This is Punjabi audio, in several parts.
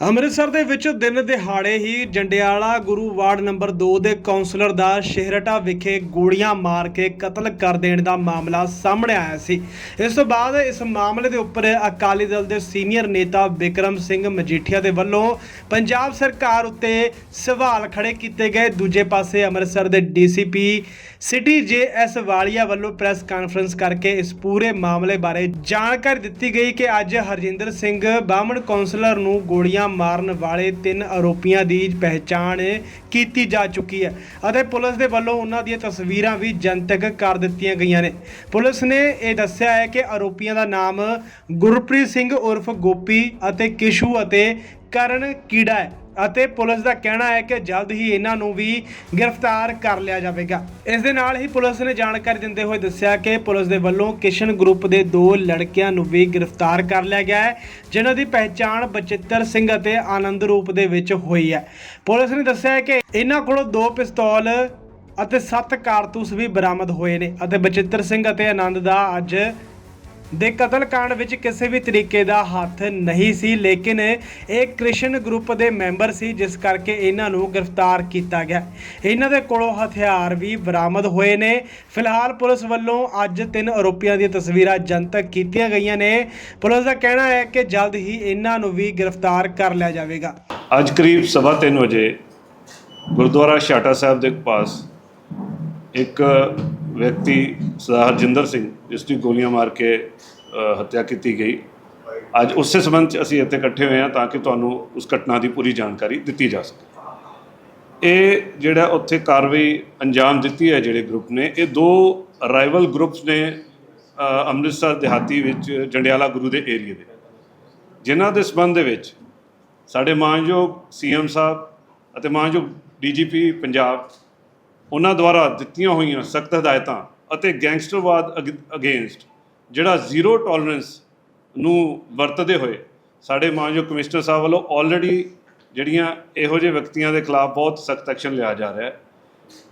ਅੰਮ੍ਰਿਤਸਰ ਦੇ ਵਿੱਚ ਦਿਨ ਦਿਹਾੜੇ ਹੀ ਜੰਡਿਆਲਾ ਗੁਰੂ ਵਾਰਡ ਨੰਬਰ 2 ਦੇ ਕਾਉਂਸਲਰ ਦਾ ਸ਼ਹਿਰਟਾ ਵਿਖੇ ਗੋਲੀਆਂ ਮਾਰ ਕੇ ਕਤਲ ਕਰ ਦੇਣ ਦਾ ਮਾਮਲਾ ਸਾਹਮਣੇ ਆਇਆ ਸੀ। ਇਸ ਤੋਂ ਬਾਅਦ ਇਸ ਮਾਮਲੇ ਦੇ ਉੱਪਰ ਅਕਾਲੀ ਦਲ ਦੇ ਸੀਨੀਅਰ ਨੇਤਾ ਵਿਕਰਮ ਸਿੰਘ ਮਜੀਠੀਆ ਦੇ ਵੱਲੋਂ ਪੰਜਾਬ ਸਰਕਾਰ ਉੱਤੇ ਸਵਾਲ ਖੜੇ ਕੀਤੇ ਗਏ। ਦੂਜੇ ਪਾਸੇ ਅੰਮ੍ਰਿਤਸਰ ਦੇ ਡੀਸੀਪੀ ਸਿਟੀ ਜੇਐਸ ਵਾਲੀਆ ਵੱਲੋਂ ਪ੍ਰੈਸ ਕਾਨਫਰੰਸ ਕਰਕੇ ਇਸ ਪੂਰੇ ਮਾਮਲੇ ਬਾਰੇ ਜਾਣਕਾਰੀ ਦਿੱਤੀ ਗਈ ਕਿ ਅੱਜ ਹਰਜਿੰਦਰ ਸਿੰਘ ਬਾਹਮਣ ਕੌਂਸਲਰ ਨੂੰ ਗੋਲੀਆਂ ਮਾਰਨ ਵਾਲੇ ਤਿੰਨ ਆਰੋਪੀਆਂ ਦੀ ਪਹਿਚਾਣ ਕੀਤੀ ਜਾ ਚੁੱਕੀ ਹੈ ਅਤੇ ਪੁਲਿਸ ਦੇ ਵੱਲੋਂ ਉਹਨਾਂ ਦੀਆਂ ਤਸਵੀਰਾਂ ਵੀ ਜਨਤਕ ਕਰ ਦਿੱਤੀਆਂ ਗਈਆਂ ਨੇ। ਪੁਲਿਸ ਨੇ ਇਹ ਦੱਸਿਆ ਹੈ ਕਿ ਆਰੋਪੀਆਂ ਦਾ ਨਾਮ ਗੁਰਪ੍ਰੀਤ ਸਿੰਘ ਉਰਫ ਗੋਪੀ ਅਤੇ ਕਿਸ਼ੂ ਅਤੇ ਕਰਨ ਕੀੜਾ ਹੈ। ਅਤੇ ਪੁਲਿਸ ਦਾ ਕਹਿਣਾ ਹੈ ਕਿ ਜਲਦ ਹੀ ਇਹਨਾਂ ਨੂੰ ਵੀ ਗ੍ਰਿਫਤਾਰ ਕਰ ਲਿਆ ਜਾਵੇਗਾ। ਇਸ ਦੇ ਨਾਲ ਹੀ ਪੁਲਿਸ ਨੇ ਜਾਣਕਾਰੀ ਦਿੰਦੇ ਹੋਏ ਦੱਸਿਆ ਕਿ ਪੁਲਿਸ ਦੇ ਵੱਲੋਂ ਕਿਸ਼ਨ ਗਰੁੱਪ ਦੇ ਦੋ ਲੜਕਿਆਂ ਨੂੰ ਵੀ ਗ੍ਰਿਫਤਾਰ ਕਰ ਲਿਆ ਗਿਆ ਹੈ, ਜਿਨ੍ਹਾਂ ਦੀ ਪਹਿਚਾਣ ਬਚਿੱਤਰ ਸਿੰਘ ਅਤੇ ਆਨੰਦ ਰੂਪ ਦੇ ਵਿੱਚ ਹੋਈ ਹੈ। ਪੁਲਿਸ ਨੇ ਦੱਸਿਆ ਹੈ ਕਿ ਇਹਨਾਂ ਕੋਲੋਂ ਦੋ ਪਿਸਤੌਲ ਅਤੇ ਸੱਤ ਕਾਰਤੂਸ ਵੀ ਬਰਾਮਦ ਹੋਏ ਨੇ ਅਤੇ ਬਚਿੱਤਰ ਸਿੰਘ ਅਤੇ ਆਨੰਦ ਦਾ ਅੱਜ ਦੇ ਕਤਲकांड ਵਿੱਚ ਕਿਸੇ ਵੀ ਤਰੀਕੇ ਦਾ ਹੱਥ ਨਹੀਂ ਸੀ, ਲੇਕਿਨ ਇਹ ਕ੍ਰਿਸ਼ਨ ਗਰੁੱਪ ਦੇ ਮੈਂਬਰ ਸੀ, ਜਿਸ ਕਰਕੇ ਇਹਨਾਂ ਨੂੰ ਗ੍ਰਿਫਤਾਰ ਕੀਤਾ ਗਿਆ। ਇਹਨਾਂ ਦੇ ਕੋਲੋਂ ਹਥਿਆਰ ਵੀ ਬਰਾਮਦ ਹੋਏ ਨੇ। ਫਿਲਹਾਲ ਪੁਲਿਸ ਵੱਲੋਂ ਅੱਜ ਤਿੰਨ ਆਰੋਪੀਆਂ ਦੀਆਂ ਤਸਵੀਰਾਂ ਜਨਤਕ ਕੀਤੀਆਂ ਗਈਆਂ ਨੇ। ਪੁਲਿਸ ਦਾ ਕਹਿਣਾ ਹੈ ਕਿ ਜਲਦ ਹੀ ਇਹਨਾਂ ਨੂੰ ਵੀ ਗ੍ਰਿਫਤਾਰ ਕਰ ਲਿਆ ਜਾਵੇਗਾ। ਅੱਜ ਕਰੀਬ ਸਵਾ ਤਿੰਨ ਵਜੇ ਗੁਰਦੁਆਰਾ ਛਾਟਾ ਸਾਹਿਬ ਦੇ ਪਾਸ ਇੱਕ ਵਿਅਕਤੀ ਸਰਦਾਰ ਹਰਜਿੰਦਰ ਸਿੰਘ, ਜਿਸ ਦੀ ਗੋਲੀਆਂ ਮਾਰ ਕੇ ਹੱਤਿਆ ਕੀਤੀ ਗਈ। ਅੱਜ ਉਸੇ ਸੰਬੰਧ 'ਚ ਅਸੀਂ ਇੱਥੇ ਇਕੱਠੇ ਹੋਏ ਹਾਂ ਤਾਂ ਕਿ ਤੁਹਾਨੂੰ ਉਸ ਘਟਨਾ ਦੀ ਪੂਰੀ ਜਾਣਕਾਰੀ ਦਿੱਤੀ ਜਾ ਸਕੇ। ਇਹ ਜਿਹੜਾ ਉੱਥੇ ਕਾਰਵਾਈ ਅੰਜਾਮ ਦਿੱਤੀ ਹੈ ਜਿਹੜੇ ਗਰੁੱਪ ਨੇ, ਇਹ ਦੋ ਰਾਈਵਲ ਗਰੁੱਪਸ ਨੇ ਅੰਮ੍ਰਿਤਸਰ ਦਿਹਾਤੀ ਵਿੱਚ ਜੰਡਿਆਲਾ ਗੁਰੂ ਦੇ ਏਰੀਏ ਦੇ। ਜਿਨ੍ਹਾਂ ਦੇ ਸਬੰਧ ਦੇ ਵਿੱਚ ਸਾਡੇ ਮਾਨਯੋਗ ਸੀਐਮ ਸਾਹਿਬ ਅਤੇ ਮਾਨਯੋਗ ਡੀਜੀਪੀ ਪੰਜਾਬ ਉਹਨਾਂ ਦੁਆਰਾ ਦਿੱਤੀਆਂ ਹੋਈਆਂ ਸਖਤ ਹਦਾਇਤਾਂ ਅਤੇ ਗੈਂਗਸਟਰਵਾਦ ਅਗੇਂਸਟ ਜਿਹੜਾ ਜ਼ੀਰੋ ਟੋਲਰੈਂਸ ਨੂੰ ਵਰਤਦੇ ਹੋਏ ਸਾਡੇ ਮਾਨਯੋਗ ਕਮਿਸ਼ਨਰ ਸਾਹਿਬ ਵੱਲੋਂ ਆਲਰੇਡੀ ਜਿਹੜੀਆਂ ਇਹੋ ਜਿਹੇ ਵਿਅਕਤੀਆਂ ਦੇ ਖਿਲਾਫ ਬਹੁਤ ਸਖਤ ਐਕਸ਼ਨ ਲਿਆ ਜਾ ਰਿਹਾ ਹੈ,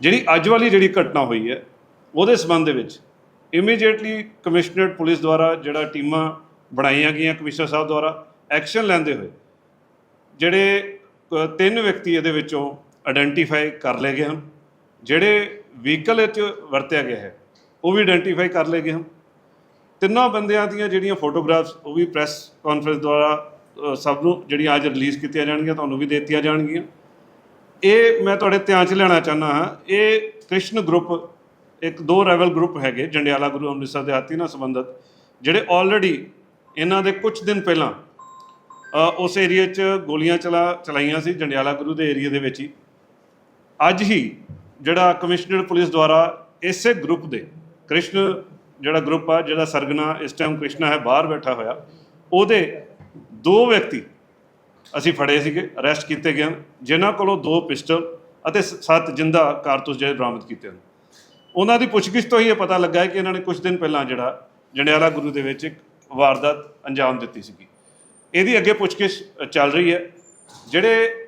ਜਿਹੜੀ ਅੱਜ ਵਾਲੀ ਜਿਹੜੀ ਘਟਨਾ ਹੋਈ ਹੈ, ਉਹਦੇ ਸਬੰਧ ਦੇ ਵਿੱਚ ਇਮੀਡੀਏਟਲੀ ਕਮਿਸ਼ਨਰੇਟ ਪੁਲਿਸ ਦੁਆਰਾ ਜਿਹੜਾ ਟੀਮਾਂ ਬਣਾਈਆਂ ਗਈਆਂ ਕਮਿਸ਼ਨਰ ਸਾਹਿਬ ਦੁਆਰਾ ਐਕਸ਼ਨ ਲੈਂਦੇ ਹੋਏ, ਜਿਹੜੇ ਤਿੰਨ ਵਿਅਕਤੀ ਇਹਦੇ ਵਿੱਚੋਂ ਆਇਡੈਂਟੀਫਾਈ ਕਰ ਲਏ ਗਏ ਹਨ। ਜਿਹੜੇ ਵਹੀਕਲ ਵਿੱਚ ਵਰਤਿਆ ਗਿਆ ਹੈ, ਉਹ ਵੀ ਆਇਡੈਂਟੀਫਾਈ ਕਰ ਲਏ ਗਏ ਹਨ ਤਿੰਨਾਂ ਬੰਦਿਆਂ ਦੀਆਂ ਜਿਹੜੀਆਂ ਫੋਟੋਗ੍ਰਾਫਸ ਉਹ ਵੀ ਪ੍ਰੈਸ ਕਾਨਫਰੰਸ ਦੁਆਰਾ ਸਭ ਨੂੰ ਜਿਹੜੀਆਂ ਅੱਜ ਰਿਲੀਜ਼ ਕੀਤੀਆਂ ਜਾਣਗੀਆਂ, ਤੁਹਾਨੂੰ ਵੀ ਦੇ ਦਿੱਤੀਆਂ ਜਾਣਗੀਆਂ। ਇਹ ਮੈਂ ਤੁਹਾਡੇ ਧਿਆਨ 'ਚ ਲੈਣਾ ਚਾਹੁੰਦਾ ਹਾਂ, ਇਹ ਕ੍ਰਿਸ਼ਨ ਗਰੁੱਪ ਇੱਕ ਦੋ ਰੈਵਲ ਗਰੁੱਪ ਹੈਗੇ, ਜੰਡਿਆਲਾ ਗੁਰੂ ਅੰਮ੍ਰਿਤਸਰ ਦੇ ਹਾਤੀ ਨਾਲ ਸੰਬੰਧਿਤ, ਜਿਹੜੇ ਆਲਰੇਡੀ ਇਹਨਾਂ ਦੇ ਕੁਝ ਦਿਨ ਪਹਿਲਾਂ ਉਸ ਏਰੀਆ 'ਚ ਗੋਲੀਆਂ ਚਲਾ, ਚਲਾਈਆਂ ਸੀ, ਜੰਡਿਆਲਾ ਗੁਰੂ ਦੇ ਏਰੀਆ ਦੇ ਵਿੱਚ ਹੀ। ਅੱਜ ਹੀ ਜਿਹੜਾ ਕਮਿਸ਼ਨਰ ਪੁਲਿਸ ਦੁਆਰਾ ਇਸੇ ਗਰੁੱਪ ਦੇ, ਕ੍ਰਿਸ਼ਨ ਜਿਹੜਾ ਗਰੁੱਪ ਆ, ਜਿਹੜਾ ਸਰਗਨਾ ਇਸ ਟਾਈਮ ਕ੍ਰਿਸ਼ਨਾ ਹੈ, ਬਾਹਰ ਬੈਠਾ ਹੋਇਆ, ਉਹਦੇ ਦੋ ਵਿਅਕਤੀ ਅਸੀਂ ਫੜੇ ਸੀਗੇ ਅਰੈਸਟ ਕੀਤੇ ਗਏ ਹਨ, ਜਿਨ੍ਹਾਂ ਕੋਲੋਂ ਦੋ ਪਿਸਟਲ ਅਤੇ ਸੱਤ ਜਿੰਦਾ ਕਾਰਤੂਸ ਜਿਹੜੇ ਬਰਾਮਦ ਕੀਤੇ ਹਨ। ਉਹਨਾਂ ਦੀ ਪੁੱਛਗਿੱਛ ਤੋਂ ਹੀ ਇਹ ਪਤਾ ਲੱਗਾ ਹੈ ਕਿ ਇਹਨਾਂ ਨੇ ਕੁਝ ਦਿਨ ਪਹਿਲਾਂ ਜਿਹੜਾ ਜੰਡਿਆਲਾ ਗੁਰੂ ਦੇ ਵਿੱਚ ਇੱਕ ਵਾਰਦਾਤ ਅੰਜਾਮ ਦਿੱਤੀ ਸੀਗੀ। ਇਹਦੀ ਅੱਗੇ ਪੁੱਛਗਿੱਛ ਚੱਲ ਰਹੀ ਹੈ। ਜਿਹੜੇ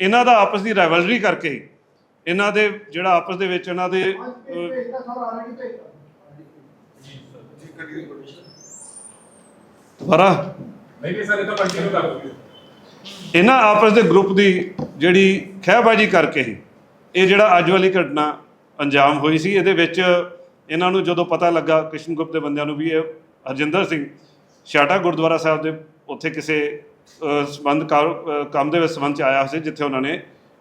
ਇਹਨਾਂ ਦਾ ਆਪਸ ਦੀ ਰਾਈਵਲਰੀ ਕਰਕੇ ਹੀ ਇਹਨਾਂ ਦੇ ਜਿਹੜਾ ਆਪਸ ਦੇ ਵਿੱਚ ਇਹਨਾਂ ਦੇ ਦੁਬਾਰਾ। ਨਹੀਂ ਨਹੀਂ ਸਰ ਇਹ ਤਾਂ ਕੰਟੀਨਿਊ ਕਰ ਦਿਓ। ਇਹਨਾਂ ਆਪਸ ਦੇ ਗਰੁੱਪ ਦੀ ਜਿਹੜੀ ਖਹਿਬਾਜੀ ਕਰਕੇ ਹੀ ਇਹ ਜਿਹੜਾ ਅੱਜ ਵਾਲੀ ਘਟਨਾ ਅੰਜਾਮ ਹੋਈ ਸੀ ਇਹਦੇ ਵਿੱਚ ਇਹਨਾਂ ਨੂੰ ਜਦੋਂ ਪਤਾ ਲੱਗਾ ਕ੍ਰਿਸ਼ਨ ਗਰੁੱਪ ਦੇ ਬੰਦਿਆਂ ਨੂੰ ਵੀ ਇਹ ਹਰਜਿੰਦਰ ਸਿੰਘ ਛਾਟਾ ਗੁਰਦੁਆਰਾ ਸਾਹਿਬ ਦੇ ਉੱਥੇ ਕਿਸੇ ਸੰਬੰਧ ਕੰਮ ਦੇ ਵਿੱਚ ਸੰਬੰਧ ਚ ਆਇਆ ਸੀ ਜਿੱਥੇ ਉਹਨਾਂ ਨੇ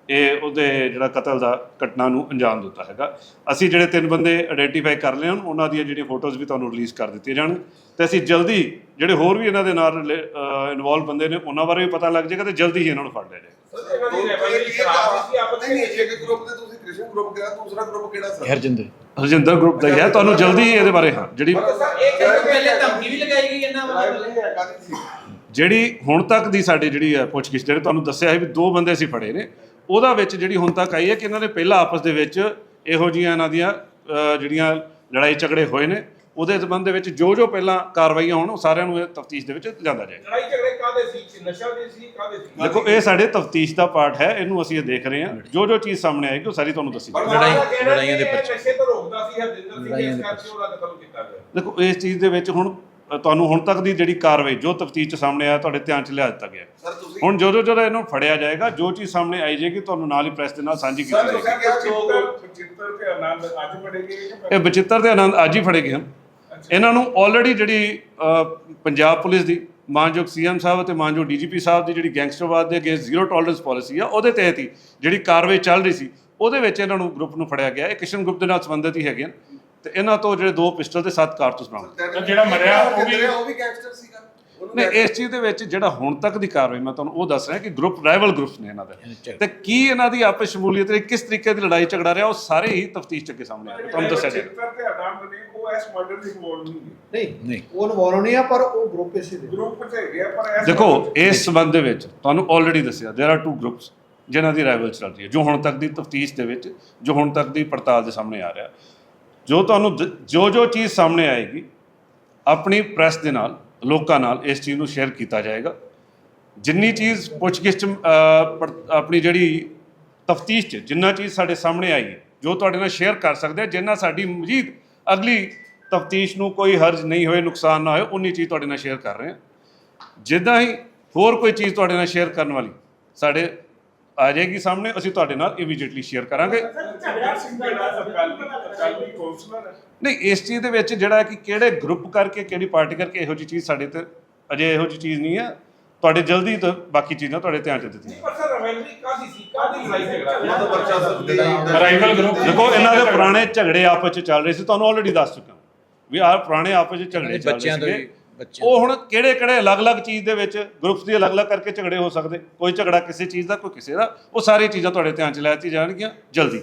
ਇਹ ਉਹਦੇ ਜਿਹੜਾ ਕਤਲ ਦਾ ਘਟਨਾ ਨੂੰ ਅੰਜਾਮ ਦਿੱਤਾ ਹੈਗਾ। ਅਸੀਂ ਜਿਹੜੇ ਤਿੰਨ ਬੰਦੇ ਆਇਡੈਂਟੀਫਾਈ ਕਰ ਲਏ ਹਨ ਉਹਨਾਂ ਦੀਆਂ ਜਿਹੜੀਆਂ ਫੋਟੋਜ਼ ਵੀ ਤੁਹਾਨੂੰ ਰਿਲੀਜ਼ ਕਰ ਦਿੱਤੀਆਂ ਜਾਣ। ਤੇ ਅਸੀਂ ਜਲਦੀ ਜਿਹੜੇ ਹੋਰ ਵੀ ਇਹਨਾਂ ਦੇ ਨਾਲ ਇਨਵੋਲਵ ਬੰਦੇ ਨੇ ਉਹਨਾਂ ਬਾਰੇ ਵੀ ਪਤਾ ਲੱਗ ਜਾਏਗਾ ਤੇ ਜਲਦੀ ਹੀ ਇਹਨਾਂ ਨੂੰ ਫੜ ਲਿਆ ਜਾਏਗਾ ਹਰਜਿੰਦਰ। ਹਰਜਿੰਦਰ ਗਰੁੱਪ ਦਾ ਹੀ ਹੈ ਤੁਹਾਨੂੰ ਜਲਦੀ ਹੀ ਇਹਦੇ ਬਾਰੇ ਹਾਂ ਜਿਹੜੀ ਪਹਿਲੇ ਧਮਕੀ ਵੀ ਲਗਾਈ ਗਈ ਇਹਨਾਂ ਵੱਲੋਂ। ਜਿਹੜੀ ਹੁਣ ਤੱਕ ਦੀ ਸਾਡੀ ਜਿਹੜੀ ਹੈ ਪੁੱਛਗਿੱਛ ਜਿਹੜੇ ਤੁਹਾਨੂੰ ਦੱਸਿਆ ਹੈ ਵੀ ਦੋ ਬੰਦੇ ਅਸੀਂ ਫੜੇ ਨੇ ਉਹਦਾ ਵਿੱਚ ਜਿਹੜੀ ਹੁਣ ਤੱਕ ਆਈ ਹੈ ਕਿ ਇਹਨਾਂ ਨੇ ਪਹਿਲਾਂ ਆਪਸ ਦੇ ਵਿੱਚ ਇਹੋ ਜਿਹੀਆਂ ਇਹਨਾਂ ਦੀਆਂ ਜਿਹੜੀਆਂ ਲੜਾਈ ਝਗੜੇ ਹੋਏ ਨੇ ਉਹਦੇ ਸੰਬੰਧ ਦੇ ਵਿੱਚ ਜੋ ਜੋ ਪਹਿਲਾਂ ਕਾਰਵਾਈਆਂ ਹੋਣ ਉਹ ਸਾਰਿਆਂ ਨੂੰ ਇਹ ਤਫਤੀਸ਼ ਦੇ ਵਿੱਚ ਲਿਆਂਦਾ ਜਾਏਗਾ। ਲੜਾਈ ਝਗੜੇ ਕਾਦੇ ਸੀ? ਨਸ਼ਾ ਦੇ ਸੀ ਕਾਦੇ ਸੀ? ਦੇਖੋ ਇਹ ਸਾਡੇ ਤਫਤੀਸ਼ ਦਾ ਪਾਰਟ ਹੈ ਇਹਨੂੰ ਅਸੀਂ ਇਹ ਦੇਖ ਰਹੇ ਹਾਂ। ਜੋ ਜੋ ਚੀਜ਼ ਸਾਹਮਣੇ ਆਏਗੀ ਉਹ ਸਾਰੀ ਤੁਹਾਨੂੰ ਦੱਸੀ ਜਾਏਗੀ। ਲੜਾਈ ਲੜਾਈ- ਲੜਾਈਆਂ ਦੇ ਪਰਚੇ। ਨਸ਼ੇ ਤੋਂ ਰੋਕਦਾ ਸੀ ਹਰਜਿੰਦਰ ਸਿੰਘ ਇਸ ਕਰਕੇ ਉਹਦਾ ਕਤਲ ਕੀਤਾ ਗਿਆ। ਦੇਖੋ ਇਸ ਚੀਜ਼ ਦੇ ਵਿੱਚ ਹੁਣ ਤੁਹਾਨੂੰ ਹੁਣ ਤੱਕ ਦੀ ਜਿਹੜੀ ਕਾਰਵਾਈ ਜੋ ਤਫਤੀਸ਼ ਚ ਸਾਹਮਣੇ ਆਇਆ ਤੁਹਾਡੇ ਧਿਆਨ ਚ ਲਿਆ ਦਿੱਤਾ ਗਿਆ। ਸਰ ਤੁਸੀਂ ਹੁਣ ਜਦੋਂ ਜਦੋਂ ਇਹਨੂੰ ਫੜਿਆ ਜਾਏਗਾ ਜੋ ਚੀਜ਼ ਸਾਹਮਣੇ ਆਈ ਜਾਏਗੀ ਤੁਹਾਨੂੰ ਨਾਲ ਹੀ ਪ੍ਰੈਸ ਦੇ ਨਾਲ ਸਾਂਝੀ ਕੀਤੀ ਸਰ ਜਾਏਗੀ। ਤੁਸੀਂ ਕਿਹਾ ਚਿੱਤਰ ਚਿੱਤਰ ਤੇ ਆਨੰਦ ਅੱਜ ਪੜੇਗੇ ਇਹ ਬਚਿੱਤਰ ਤੇ ਆਨੰਦ ਅੱਜ ਹੀ ਫੜੇ ਗਏ ਹਨ ਇਹਨਾਂ ਨੂੰ ਆਲਰੇਡੀ ਜਿਹੜੀ ਅ, ਪੰਜਾਬ ਪੁਲਿਸ ਦੀ ਮਾਨਯੋਗ ਸੀਐਮ ਸਾਹਿਬ ਅਤੇ ਮਾਨਯੋਗ ਡੀਜੀਪੀ ਸਾਹਿਬ ਦੀ ਜਿਹੜੀ ਗੈਂਗਸਟਰਵਾਦ ਦੇ ਅਗੇਂਸਟ ਜ਼ੀਰੋ ਟੋਲਰੈਂਸ ਪਾਲਿਸੀ ਆ ਉਹਦੇ ਤਹਿਤ ਹੀ ਜਿਹੜੀ ਕਾਰਵਾਈ ਚੱਲ ਰਹੀ ਸੀ ਉਹਦੇ ਵਿੱਚ ਇਹਨਾਂ ਨੂੰ ਗਰੁੱਪ ਨੂੰ ਫੜਿਆ ਗਿਆ। ਇਹ ਕਿਸ਼ਨ ਗਰੁੱਪ ਦੇ ਨਾਲ ਸੰਬੰਧਿਤ ਹੀ ਹੈਗੇ ਹਨ। ਤੇ ਇਹਨਾਂ ਤੋਂ ਜਿਹੜੇ ਦੋ ਪਿਸਟਲ ਤੇ ਸੱਤ ਕਾਰਤੂਸ ਬਰਾਮਦ ਜਿਹੜਾ ਮਰਿਆ ਉਹ ਵੀ- ਉਹ ਵੀ ਗੈਂਗਸਟਰ ਸੀਗਾ ਉਹਨੂੰ ਨਹੀਂ ਇਸ ਚੀਜ਼ ਦੇ ਵਿੱਚ ਜਿਹੜਾ ਹੁਣ ਤੱਕ ਦੀ ਕਾਰਵਾਈ ਮੈਂ ਤੁਹਾਨੂੰ ਉਹ ਦੱਸ ਰਿਹਾ ਕਿ ਗਰੁੱਪ ਰਾਈਵਲ ਗਰੁੱਪਸ ਨੇ ਇਹਨਾਂ ਦੇ ਤੇ ਕੀ ਇਹਨਾਂ ਦੀ ਆਪਸ ਸ਼ਮੂਲੀਅਤ ਰਹੀ ਕਿਸ ਤਰੀਕੇ ਦੀ ਲੜਾਈ ਝਗੜਾ ਰਿਹਾ ਉਹ ਸਾਰੇ ਹੀ ਤਫਤੀਸ਼ ਚ ਅੱਗੇ ਸਾਹਮਣੇ ਆਏ ਤੁਹਾਨੂੰ ਦੱਸਿਆ ਜਾਏਗਾ ਚਿੱਤਰ ਤੇ ਆਨੰਦ ਨੇ ਉਹ ਇਸ ਮਰਡਰ ਦੀ ਇਨਵੋਲਵ ਨਹੀਂ ਨਹੀਂ ਨਹੀਂ ਉਹ ਇਨਵੋਲਵ ਨਹੀਂ ਆ ਪਰ ਉਹ ਗਰੁੱਪ ਇਸੇ ਦੇ ਗਰੁੱਪ ਚ ਹੈਗੇ ਆ ਪਰ ਇਸ ਦੇਖੋ murder 'ਚ- ਇਸ ਸਬੰਧ ਦੇ ਵਿੱਚ ਤੁਹਾਨੂੰ ਆਲਰੇਡੀ ਦੱਸਿਆ देयर ਆਰ ਟੂ ਗਰੁੱਪਸ ਜਿਨ੍ਹਾਂ ਦੀ ਰਾਈਵਲ ਚੱਲ ਰਹੀ ਹੈ ਜੋ ਹੁਣ ਤੱਕ ਦੀ ਤਫਤੀਸ਼ ਦੇ ਵਿੱਚ ਜੋ ਹੁਣ ਤੱਕ ਦੀ ਪੜਤਾਲ ਦੇ ਸਾਹਮਣੇ ਆ ਰਿਹਾ ਜੋ ਤੁਹਾਨੂੰ ਜੋ ਜੋ ਚੀਜ਼ ਸਾਹਮਣੇ ਆਏਗੀ ਆਪਣੀ ਪ੍ਰੈਸ ਦੇ ਨਾਲ ਲੋਕਾਂ ਨਾਲ ਇਸ ਚੀਜ਼ ਨੂੰ ਸ਼ੇਅਰ ਕੀਤਾ ਜਾਏਗਾ। ਜਿੰਨੀ ਚੀਜ਼ ਪੁੱਛਗਿੱਛ 'ਚ, ਆਪਣੀ ਜਿਹੜੀ ਤਫਤੀਸ਼ 'ਚ ਜਿੰਨਾ ਚੀਜ਼ ਸਾਡੇ ਸਾਹਮਣੇ ਆਈ ਜੋ ਤੁਹਾਡੇ ਨਾਲ ਸ਼ੇਅਰ ਕਰ ਸਕਦੇ ਆ ਜਿੰਨਾ ਸਾਡੀ ਮਜ਼ੀਦ ਅਗਲੀ ਤਫਤੀਸ਼ ਨੂੰ ਕੋਈ ਹਰਜ ਨਹੀਂ ਹੋਏ ਨੁਕਸਾਨ ਨਾ ਹੋਏ ਉਨੀ ਚੀਜ਼ ਤੁਹਾਡੇ ਨਾਲ ਸ਼ੇਅਰ ਕਰ ਰਹੇ ਹਾਂ ਜਿੱਦਾਂ ਹੀ ਹੋਰ ਕੋਈ ਚੀਜ਼ ਤੁਹਾਡੇ ਨਾਲ ਸ਼ੇਅਰ ਕਰਨ ਵਾਲੀ ਸਾਡੇ ਆ ਜਾਏਗੀ ਸਾਹਮਣੇ ਅਸੀਂ ਤੁਹਾਡੇ ਨਾਲ ਇਮੀਡੀਏਟਲੀ ਸ਼ੇਅਰ ਕਰਾਂਗੇ। ਨਹੀਂ ਇਸ ਚੀਜ਼ ਦੇ ਵਿੱਚ ਜਿਹੜਾ ਕਿ ਕਿਹੜੇ ਗਰੁੱਪ ਕਰਕੇ ਕਿਹੜੀ ਪਾਰਟੀ ਕਰਕੇ ਇਹੋ ਜਿਹੀ ਚੀਜ਼ ਸਾਡੇ ਤੇ ਅਜੇ ਇਹੋ ਜਿਹੀ ਚੀਜ਼ ਨਹੀਂ ਹੈ। ਤੁਹਾਡੇ ਜਲਦੀ ਤੋਂ ਬਾਕੀ ਚੀਜ਼ਾਂ ਤੁਹਾਡੇ ਧਿਆਨ ਚ ਦਿੱਤੀਆਂ। ਪਰ ਸਰ ਰਵੈਲਰੀ ਕਾਦੀ ਸੀ ਕਾਦੀ ਲੜਾਈ ਝਗੜਾ ਉਹਦਾ ਤਾਂ ਪਰਚਾ ਸਰ ਰਾਈਵਲ ਗਰੁੱਪ ਦੇਖੋ ਇਹਨਾਂ ਦੇ ਪੁਰਾਣੇ ਝਗੜੇ ਆਪਸ ਚ ਚੱਲ ਰਹੇ ਸੀ ਤੁਹਾਨੂੰ ਆਲਰੇਡੀ ਦੱਸ ਚੁੱਕਾ। ਵੀ ਆਹ ਪੁਰਾਣੇ ਆਪਸ ਚ ਝਗੜੇ ਚੱਲ ਰਹੇ ਬੱਚਿਆਂ ਤੋਂ ਉਹ ਹੁਣ ਕਿਹੜੇ ਕਿਹੜੇ ਅਲੱਗ-ਅਲੱਗ ਚੀਜ਼ ਦੇ ਵਿੱਚ ਗਰੁੱਪਸ ਦੀ ਅਲੱਗ-ਅਲੱਗ ਕਰਕੇ ਝਗੜੇ ਹੋ ਸਕਦੇ? ਕੋਈ ਝਗੜਾ ਕਿਸੇ ਚੀਜ਼ ਦਾ, ਕੋਈ ਕਿਸੇ ਦਾ। ਉਹ ਸਾਰੀ ਚੀਜ਼ਾਂ ਤੁਹਾਡੇ ਧਿਆਨ ਚ ਲੈ ਜਾਣਗੀਆਂ। ਜਲਦੀ।